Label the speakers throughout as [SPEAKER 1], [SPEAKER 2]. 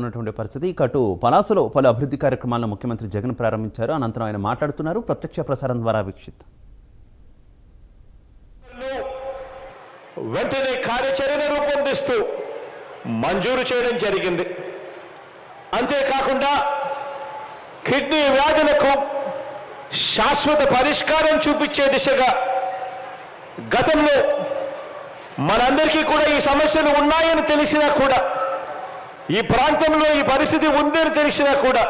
[SPEAKER 1] ఉన్నటువంటి పరిస్థితి. ఇక అటు పలాసలో పలు అభివృద్ధి కార్యక్రమాలను ముఖ్యమంత్రి జగన్ ప్రారంభించారు. అనంతరం ఆయన మాట్లాడుతున్నారు. ప్రత్యక్ష ప్రసారం ద్వారా వీక్షిద్దాం.
[SPEAKER 2] వెంటనే కార్యాచరణ రూపొందిస్తూ మంజూరు చేయడం జరిగింది. అంతేకాకుండా కిడ్నీ వ్యాధులకు శాశ్వత పరిష్కారం చూపించే దిశగా గతంలో మనందరికీ కూడా ఈ సమస్యలు ఉన్నాయని తెలిసినా కూడా ఈ ప్రాంతంలో ఈ పరిస్థితి ఉందని తెలిసినా కూడా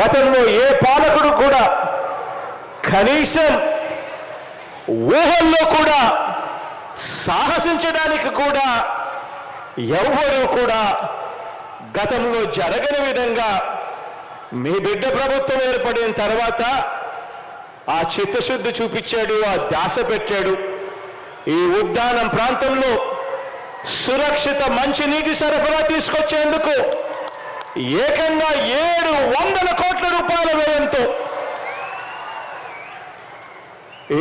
[SPEAKER 2] గతంలో ఏ పాలకుడు కూడా కనీసం ఊహల్లో కూడా సాహసించడానికి కూడా ఎవరూ కూడా గతంలో జరగని విధంగా మీ బిడ్డ ప్రభుత్వం ఏర్పడిన తర్వాత ఆ చిత్తశుద్ధి చూపించాడు ఆ దాస పెట్టాడు. ఈ ఉద్యానం ప్రాంతంలో సురక్షిత మంచినీటి సరఫరా తీసుకొచ్చేందుకు ఏకంగా ఏడు వందల కోట్ల రూపాయల వ్యయంతో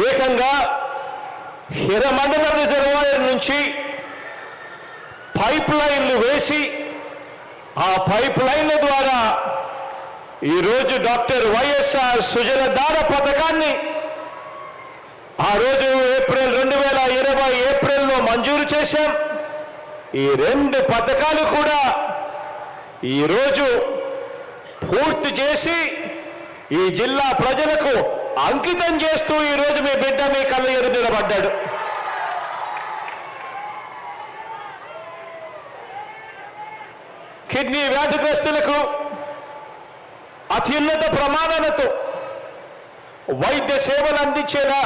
[SPEAKER 2] ఏకంగా హిరమండల రిజర్వాయర్ నుంచి పైప్ లైన్లు వేసి ఆ పైప్ లైన్ల ద్వారా ఈరోజు డాక్టర్ వైఎస్ఆర్ సుజలధార పథకాన్ని ఆ రోజు ఏప్రిల్ రెండు వేల ఇరవై ఏప్రిల్లో మంజూరు చేశాం. ఈ రెండు పథకాలు కూడా ఈరోజు పూర్తి చేసి ఈ జిల్లా ప్రజలకు అంకితం చేస్తూ ఈరోజు మీ బిడ్డ మీ కళ్ళ ఎదురు నిలబడ్డాడు. కిడ్నీ వ్యాధిగ్రస్తులకు అత్యున్నత ప్రమాణాలతో వైద్య సేవలు అందించేలా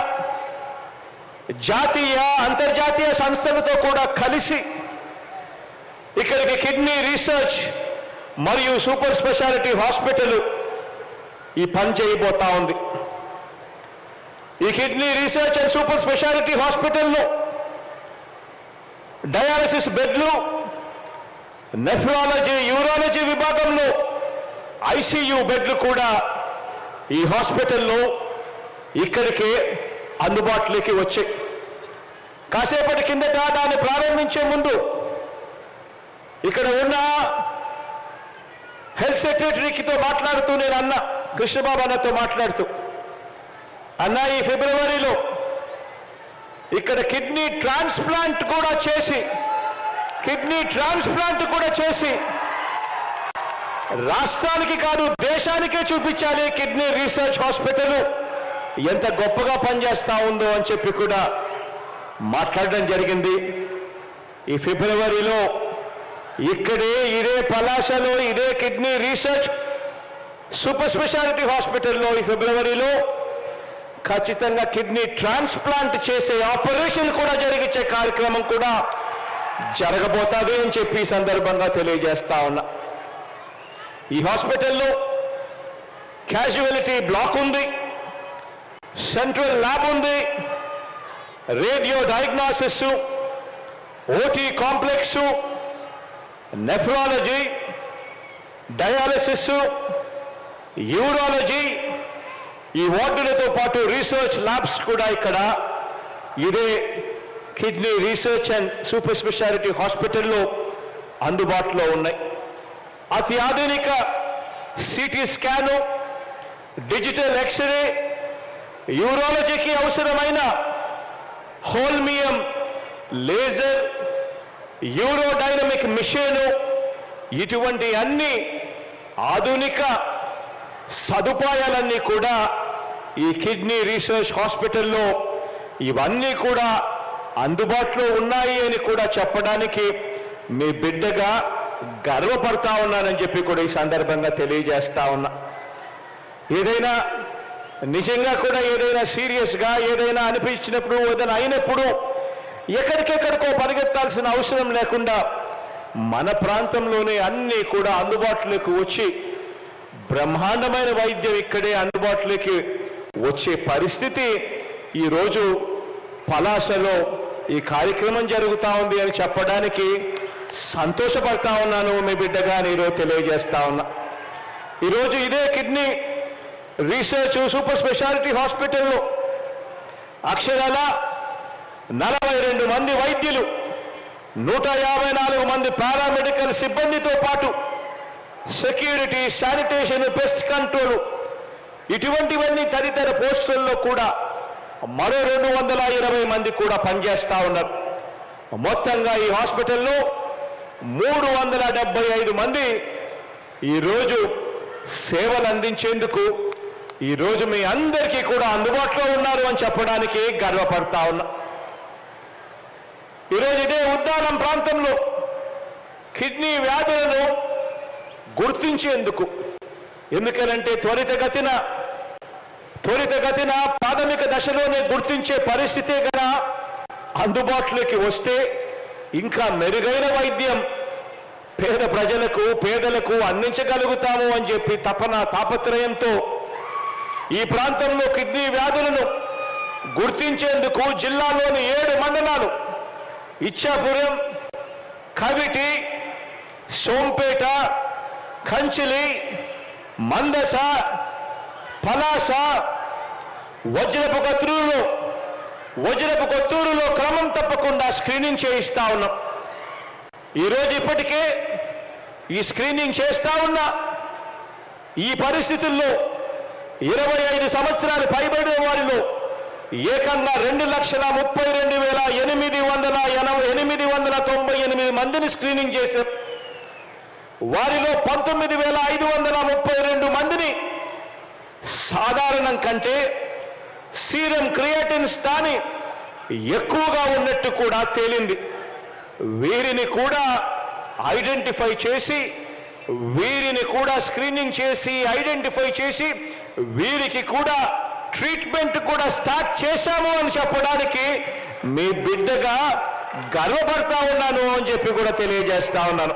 [SPEAKER 2] జాతీయ అంతర్జాతీయ సంస్థలతో కూడా కలిసి ఇక్కడికి కిడ్నీ రీసెర్చ్ మరియు సూపర్ స్పెషాలిటీ హాస్పిటల్ ఈ పని చేయబోతా ఉంది. ఈ kidney research and super speciality హాస్పిటల్లో డయాలసిస్ బెడ్లు నెఫ్రాలజీ యూరాలజీ విభాగంలో ఐసీయూ బెడ్లు కూడా ఈ హాస్పిటల్లో ఇక్కడికే అందుబాటులోకి వచ్చాయి. కాసేపటి కిందట దాన్ని ప్రారంభించే ముందు ఇక్కడ ఉన్న హెల్త్ సెక్రటరీకితో మాట్లాడుతూ నేను అన్న కృష్ణబాబు అన్నతో మాట్లాడుతూ అన్న ఈ ఫిబ్రవరిలో ఇక్కడ కిడ్నీ ట్రాన్స్ప్లాంట్ కూడా చేసి కిడ్నీ ట్రాన్స్ప్లాంట్ కూడా చేసి రాష్ట్రానికి కాదు దేశానికే చూపించాలి కిడ్నీ రీసెర్చ్ హాస్పిటల్ ఎంత గొప్పగా పనిచేస్తా ఉందో అని చెప్పి కూడా మాట్లాడడం జరిగింది. ఈ ఫిబ్రవరిలో ఇక్కడే ఇదే పలాసలో ఇదే కిడ్నీ రీసెర్చ్ సూపర్ స్పెషాలిటీ హాస్పిటల్లో ఈ ఫిబ్రవరిలో ఖచ్చితంగా కిడ్నీ ట్రాన్స్ప్లాంట్ చేసే ఆపరేషన్ కూడా జరిగించే కార్యక్రమం కూడా జరగబోతుంది అని చెప్పి సందర్భంగా తెలియజేస్తా ఉన్నా. ఈ హాస్పిటల్లో క్యాజువాలిటీ బ్లాక్ ఉంది సెంట్రల్ ల్యాబ్ ఉంది radio diagnosis OT complex nephrology dialysis urology ఈ వార్డులతో పాటు రీసెర్చ్ ల్యాబ్స్ కూడా ఇక్కడ. ఇదే kidney research and super speciality హాస్పిటల్లో అందుబాటులో ఉన్నాయి. అతి ఆధునిక సిటీ స్కాను డిజిటల్ ఎక్స్రే యూరాలజీకి అవసరమైన హోల్మియం లేజర్ యూరోడైనమిక్ మిషను ఇటువంటి అన్ని ఆధునిక సదుపాయాలన్నీ కూడా ఈ కిడ్నీ రీసెర్చ్ హాస్పిటల్లో ఇవన్నీ కూడా అందుబాటులో ఉన్నాయి అని కూడా చెప్పడానికి మీ బిడ్డగా గర్వపడతా ఉన్నానని చెప్పి కూడా ఈ సందర్భంగా తెలియజేస్తా ఉన్నా. ఏదైనా నిజంగా కూడా ఏదైనా సీరియస్గా ఏదైనా అనిపించినప్పుడు ఏదైనా అయినప్పుడు ఎక్కడికెక్కడికో పరిగెత్తాల్సిన అవసరం లేకుండా మన ప్రాంతంలోనే అన్నీ కూడా అందుబాటులోకి వచ్చి బ్రహ్మాండమైన వైద్యం ఇక్కడే అందుబాటులోకి వచ్చే పరిస్థితి ఈరోజు పలాసలో ఈ కార్యక్రమం జరుగుతా ఉంది అని చెప్పడానికి సంతోషపడతా ఉన్నాను మీ బిడ్డగా నేను తెలియజేస్తా ఉన్నా. ఈరోజు ఇదే కిడ్నీ రీసెర్చ్ సూపర్ స్పెషాలిటీ హాస్పిటల్లో అక్షరాల నలభై మంది వైద్యులు నూట యాభై నాలుగు మంది పారామెడికల్ సిబ్బందితో పాటు సెక్యూరిటీ శానిటేషన్ పెస్ట్ కంట్రోల్ ఇటువంటివన్నీ తదితర పోస్టుల్లో కూడా మరో రెండు వందల ఇరవై మంది కూడా పనిచేస్తా ఉన్నారు. మొత్తంగా ఈ హాస్పిటల్లో మూడు వందల డెబ్బై ఐదు మంది ఈరోజు సేవలు అందించేందుకు ఈరోజు మీ అందరికీ కూడా అందుబాటులో ఉన్నారు అని చెప్పడానికి గర్వపడతా ఉన్నా. ఈరోజు ఇదే ఉద్దానం ప్రాంతంలో కిడ్నీ వ్యాధులను గుర్తించేందుకు. ఎందుకనంటే త్వరితగతిన త్వరితగతిన ప్రాథమిక దశలోనే గుర్తించే పరిస్థితే గన అందుబాటులోకి వస్తే ఇంకా మెరుగైన వైద్యం పేద ప్రజలకు పేదలకు అందించగలుగుతాము అని చెప్పి తపన తాపత్రయంతో ఈ ప్రాంతంలో కిడ్నీ వ్యాధులను గుర్తించేందుకు జిల్లాలోని ఏడు మండలాలు ఇచ్చాపురం కవిటి సోంపేట కంచిలి మందస పలాస వజ్రపు కత్రూరులో వజ్రపు కొత్తూరులో క్రమం తప్పకుండా స్క్రీనింగ్ చేయిస్తా ఉన్నాం. ఈరోజు ఇప్పటికే ఈ స్క్రీనింగ్ చేస్తా ఉన్నా. ఈ పరిస్థితుల్లో ఇరవై ఐదు సంవత్సరాలు పైబడిన వారిలో ఏకంగా రెండు లక్షల ముప్పై రెండు వేల ఎనిమిది వందల ఎనభై ఎనిమిది వందల తొంభై ఎనిమిది మందిని స్క్రీనింగ్ చేశాం వారిలో పంతొమ్మిది వేల ఐదు వందల ముప్పై రెండు మందిని సాధారణం కంటే సీరం క్రియేటిన్ స్థాని ఎక్కువగా ఉన్నట్టు కూడా తేలింది. వీరిని కూడా ఐడెంటిఫై చేసి వీరిని కూడా స్క్రీనింగ్ చేసి ఐడెంటిఫై చేసి వీరికి కూడా ట్రీట్మెంట్ కూడా స్టార్ట్ చేశాము అని చెప్పడానికి మీ బిడ్డగా గర్వపడతా ఉన్నాను అని చెప్పి కూడా తెలియజేస్తా ఉన్నాను.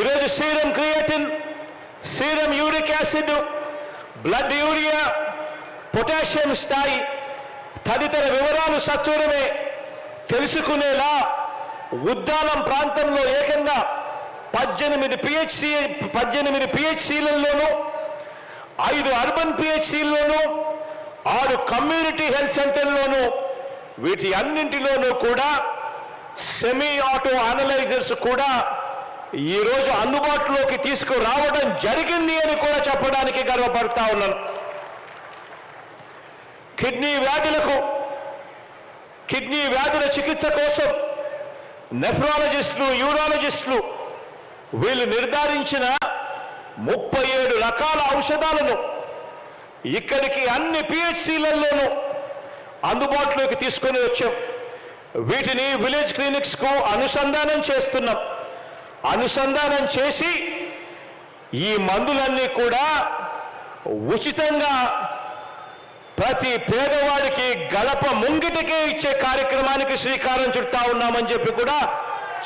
[SPEAKER 2] ఈరోజు serum creatinine serum uric acid blood urea potassium స్థాయి తదితర వివరాలు సత్వరమే తెలుసుకునేలా ఉద్దానం ప్రాంతంలో ఏకంగా పద్దెనిమిది పిహెచ్సి పద్దెనిమిది పిహెచ్సిలలోనూ ఐదు అర్బన్ పిహెచ్సిల్లోనూ ఆరు కమ్యూనిటీ హెల్త్ సెంటర్లోనూ వీటి అన్నింటిలోనూ కూడా సెమీ ఆటో అనలైజర్స్ కూడా ఈ రోజు అందుబాటులోకి తీసుకురావడం జరిగింది అని కూడా చెప్పడానికి గర్వపడతా ఉన్నాను. కిడ్నీ వ్యాధులకు కిడ్నీ వ్యాధుల చికిత్స కోసం నెఫ్రాలజిస్టులు యూరాలజిస్టులు వీళ్ళు నిర్ధారించిన ముప్పై ఏడు రకాల ఔషధాలను ఇక్కడికి అన్ని పిహెచ్సిలలోనూ అందుబాటులోకి తీసుకొని వచ్చాం. వీటిని విలేజ్ క్లినిక్స్కు అనుసంధానం చేస్తున్నాం. అనుసంధానం చేసి ఈ మందులన్నీ కూడా ఉచితంగా ప్రతి పేదవాడికి గడప ముంగిటికే ఇచ్చే కార్యక్రమానికి శ్రీకారం చుడతా ఉన్నామని చెప్పి కూడా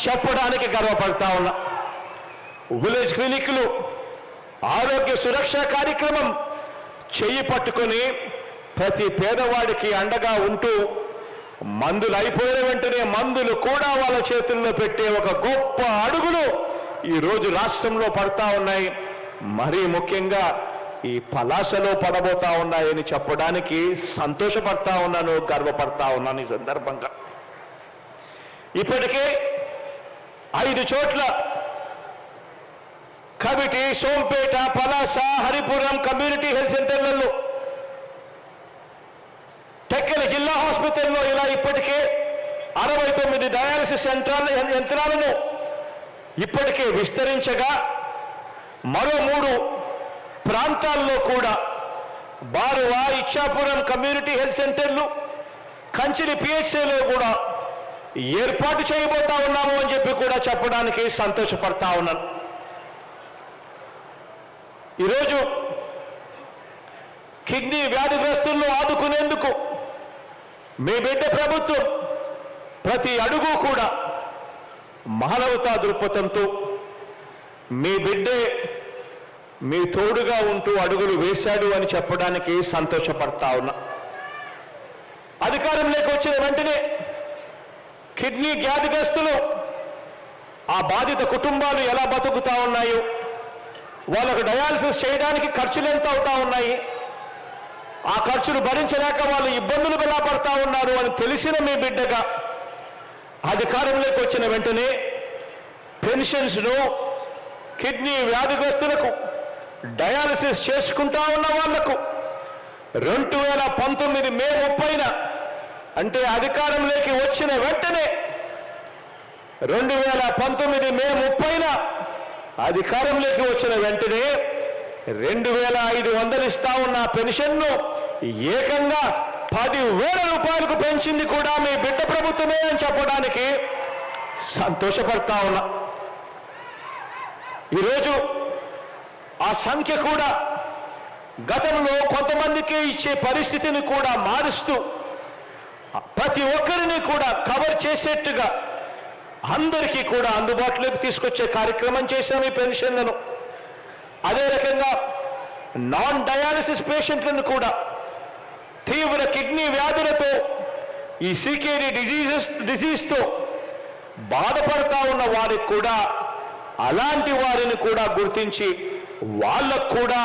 [SPEAKER 2] చెప్పడానికి గర్వపడతా ఉన్నా. విలేజ్ క్లినిక్లు ఆరోగ్య సురక్ష కార్యక్రమం చెయ్యి పట్టుకొని ప్రతి పేదవాడికి అండగా ఉంటూ మందులు అయిపోయిన వెంటనే మందులు కూడా వాళ్ళ చేతుల్లో పెట్టే ఒక గొప్ప అడుగులు ఈ రోజు రాష్ట్రంలో పడతా ఉన్నాయి. మరీ ముఖ్యంగా ఈ పలాసలో పడబోతా ఉన్నాయని చెప్పడానికి సంతోషపడతా ఉన్నాను గర్వపడతా ఉన్నాను ఈ సందర్భంగా. ఇప్పటికే ఐదు చోట్ల committee Sompeta Palasa Haripuram community health సెంటర్లలో టెక్కల జిల్లా హాస్పిటల్లో ఇలా ఇప్పటికే అరవై తొమ్మిది డయాలసిస్ యంత్రాల యంత్రాలను ఇప్పటికే విస్తరించగా మరో మూడు ప్రాంతాల్లో కూడా బారువా ఇచ్చాపురం కమ్యూనిటీ హెల్త్ సెంటర్లు కంచిలి పిహెచ్సిలో కూడా ఏర్పాటు చేయబోతా ఉన్నాము అని చెప్పి కూడా చెప్పడానికి సంతోషపడతా ఉన్నాను. ఈరోజు కిడ్నీ వ్యాధిగ్రస్తులను ఆదుకునేందుకు మీ బిడ్డ ప్రభుత్వం ప్రతి అడుగు కూడా మానవతా దృక్పథంతో మీ బిడ్డే మీ తోడుగా ఉంటూ అడుగులు వేశాడు అని చెప్పడానికి సంతోషపడతా ఉన్నా. అధికారంలోకి వచ్చిన వెంటనే కిడ్నీ వ్యాధిగ్రస్తులు ఆ బాధిత కుటుంబాలు ఎలా బతుకుతా ఉన్నాయో వాళ్ళకు డయాలసిస్ చేయడానికి ఖర్చులు ఎంత అవుతా ఉన్నాయి? ఆ ఖర్చులు భరించలేక వాళ్ళు ఇబ్బందులు ఎలా పడతా ఉన్నారు అని తెలిసిన మీ బిడ్డగా అధికారంలోకి వచ్చిన వెంటనే పెన్షన్స్ను కిడ్నీ వ్యాధిగ్రస్తులకు డయాలసిస్ చేసుకుంటా ఉన్న వాళ్ళకు రెండు వేల పంతొమ్మిది మే ముప్పైన అంటే అధికారంలోకి వచ్చిన వెంటనే రెండు వేల పంతొమ్మిది మే ముప్పైన అధికారంలోకి వచ్చిన వెంటనే రెండు వేల ఐదు వందలు ఇస్తా ఉన్న పెన్షన్ను ఏకంగా పది వేల రూపాయలకు పెంచింది కూడా మీ బిడ్డ ప్రభుత్వమే అని చెప్పడానికి సంతోషపడతా ఉన్నా. ఈరోజు ఆ సంఖ్య కూడా గతంలో కొంతమందికి ఇచ్చే పరిస్థితిని కూడా మారుస్తూ ప్రతి ఒక్కరిని కూడా కవర్ చేసేట్టుగా అందరికీ కూడా అందుబాటులోకి తీసుకొచ్చే కార్యక్రమం చేశాం ఈ పెన్షన్లను. అదే రకంగా నాన్ డయాలసిస్ పేషెంట్లను కూడా తీవ్ర కిడ్నీ వ్యాధులతో ఈ సీకేడీ డిజీజెస్ డిజీజ్తో బాధపడతా ఉన్న వారికి కూడా అలాంటి వారిని కూడా గుర్తించి వాళ్ళకు కూడా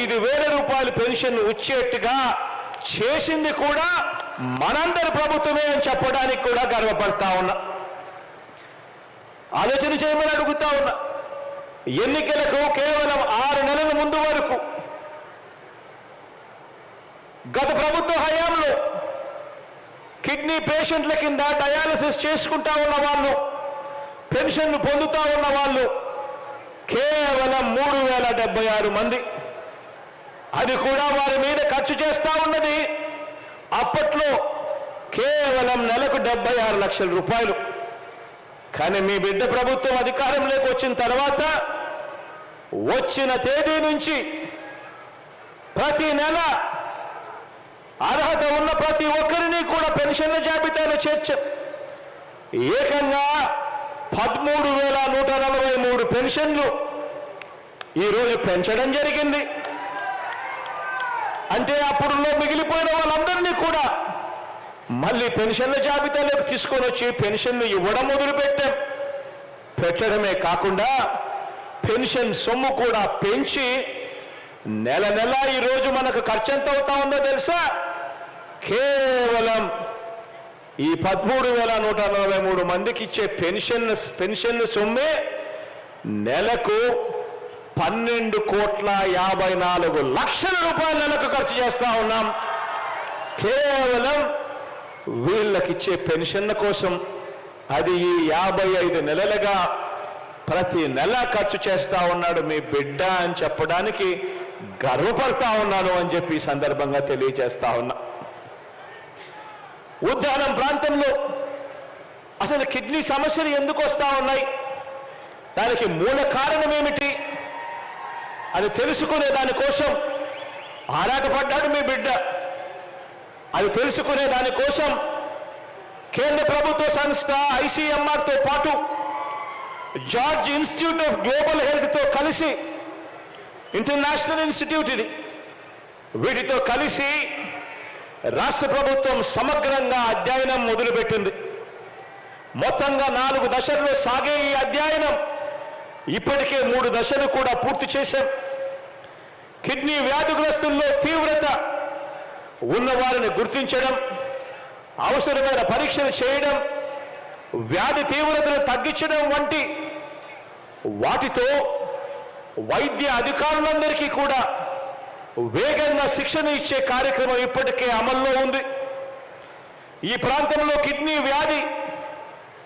[SPEAKER 2] ఐదు వేల రూపాయల పెన్షన్ వచ్చేట్టుగా చేసింది కూడా మనందరి ప్రభుత్వమే అని చెప్పడానికి కూడా గర్వపడతా ఉన్నా. ఆలోచన చేయమని అడుగుతా ఉన్నా. ఎన్నికలకు కేవలం ఆరు నెలల ముందు వరకు గత ప్రభుత్వ హయాంలో కిడ్నీ పేషెంట్ల కింద డయాలసిస్ చేసుకుంటా ఉన్న వాళ్ళు పెన్షన్లు పొందుతా ఉన్న వాళ్ళు కేవలం మూడు వేల డెబ్బై ఆరు మంది. అది కూడా వారి మీద ఖర్చు చేస్తా ఉన్నది. అప్పట్లో కేవలం నెలకు డెబ్బై ఆరు లక్షల రూపాయలు. కానీ మీ బిడ్డ ప్రభుత్వం అధికారంలోకి వచ్చిన తర్వాత వచ్చిన తేదీ నుంచి ప్రతి నెల అర్హత ఉన్న ప్రతి ఒక్కరిని కూడా పెన్షన్ల జాబితాలో చేర్చ ఏకంగా పదమూడు వేల నూట నలభై మూడు పెన్షన్లు ఈరోజు పెంచడం జరిగింది. అంటే అప్పుడులో మిగిలిపోయిన వాళ్ళందరినీ కూడా మళ్ళీ పెన్షన్ల జాబితాలోకి తీసుకొని వచ్చి పెన్షన్లు ఇవ్వడం మొదలుపెట్టాం. పెట్టడమే కాకుండా పెన్షన్ సొమ్ము కూడా పెంచి నెల నెల ఈరోజు మనకు ఖర్చు ఎంత అవుతా ఉందో తెలుసా? కేవలం ఈ పదమూడు వేల నూట నలభై మూడు మందికి ఇచ్చే పెన్షన్ పెన్షన్ సొమ్మే నెలకు పన్నెండు కోట్ల యాభై నాలుగు లక్షల రూపాయలు నెలకు ఖర్చు చేస్తా ఉన్నాం. కేవలం వీళ్ళకిచ్చే పెన్షన్ల కోసం అది ఈ యాభై ఐదు నెలలుగా ప్రతి నెల ఖర్చు చేస్తా ఉన్నాడు మీ బిడ్డ అని చెప్పడానికి గర్వపడతా ఉన్నాను అని చెప్పి సందర్భంగా తెలియజేస్తా ఉన్నా. ఉద్యానం ప్రాంతంలో అసలు కిడ్నీ సమస్యలు ఎందుకు వస్తా ఉన్నాయి? దానికి మూల కారణం ఏమిటి? అని తెలుసుకునే దానికోసం ఆరాటపడ్డాడు మీ బిడ్డ. అది తెలుసుకునే దానికోసం కేంద్ర ప్రభుత్వ సంస్థ ఐసీఎంఆర్తో పాటు జార్జ్ ఇన్స్టిట్యూట్ ఆఫ్ గ్లోబల్ హెల్త్తో కలిసి ఇంటర్నేషనల్ ఇన్స్టిట్యూట్ ఇది. వీటితో కలిసి రాష్ట్ర ప్రభుత్వం సమగ్రంగా అధ్యయనం మొదలుపెట్టింది. మొత్తంగా నాలుగు దశల్లో సాగే ఈ అధ్యయనం. ఇప్పటికే మూడు దశలు కూడా పూర్తి చేశాం. కిడ్నీ వ్యాధిగ్రస్తుల్లో తీవ్రత ఉన్నవారిని గుర్తించడం అవసరమైన పరీక్షలు చేయడం వ్యాధి తీవ్రతను తగ్గించడం వంటి వాటితో వైద్య అధికారులందరికీ కూడా వేగంగా శిక్షణ ఇచ్చే కార్యక్రమం ఇప్పటికే అమల్లో ఉంది. ఈ ప్రాంతంలో కిడ్నీ వ్యాధి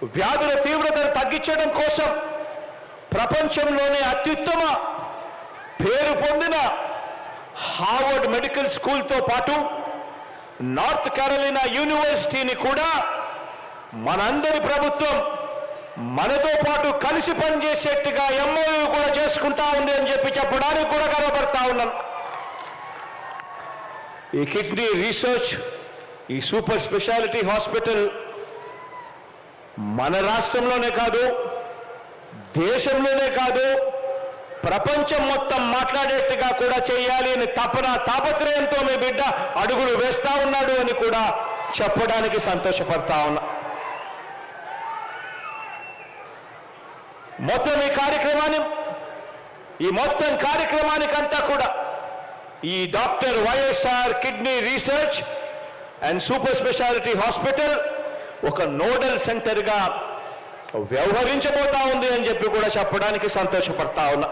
[SPEAKER 2] వ్యాధుల తీవ్రతను తగ్గించడం కోసం ప్రపంచంలోనే అత్యుత్తమ పేరు పొందిన హార్వర్డ్ మెడికల్ స్కూల్తో పాటు నార్త్ కెరలినా యూనివర్సిటీని కూడా మనందరి ప్రభుత్వం మనతో పాటు కలిసి పనిచేసేట్టుగా ఎంఓయూ కూడా చేసుకుంటా ఉంది అని చెప్పి చెప్పడానికి కూడా గర్వపడతా ఉన్నాను ఈ కిడ్నీ రీసెర్చ్ ఈ సూపర్ స్పెషాలిటీ హాస్పిటల్ మన రాష్ట్రంలోనే కాదు దేశంలోనే కాదు ప్రపంచం మొత్తం మాట్లాడేట్టుగా కూడా చేయాలి అని తపన తాపత్రయంతో మీ బిడ్డ అడుగులు వేస్తా ఉన్నాడు అని కూడా చెప్పడానికి సంతోషపడతా ఉన్నా. మొత్తం ఈ కార్యక్రమాన్ని ఈ మొత్తం కార్యక్రమానికంతా కూడా ఈ doctor YSR kidney research and super speciality hospital ఒక నోడల్ సెంటర్గా వ్యవహరించబోతా ఉంది అని చెప్పి కూడా చెప్పడానికి సంతోషపడతా ఉన్నా.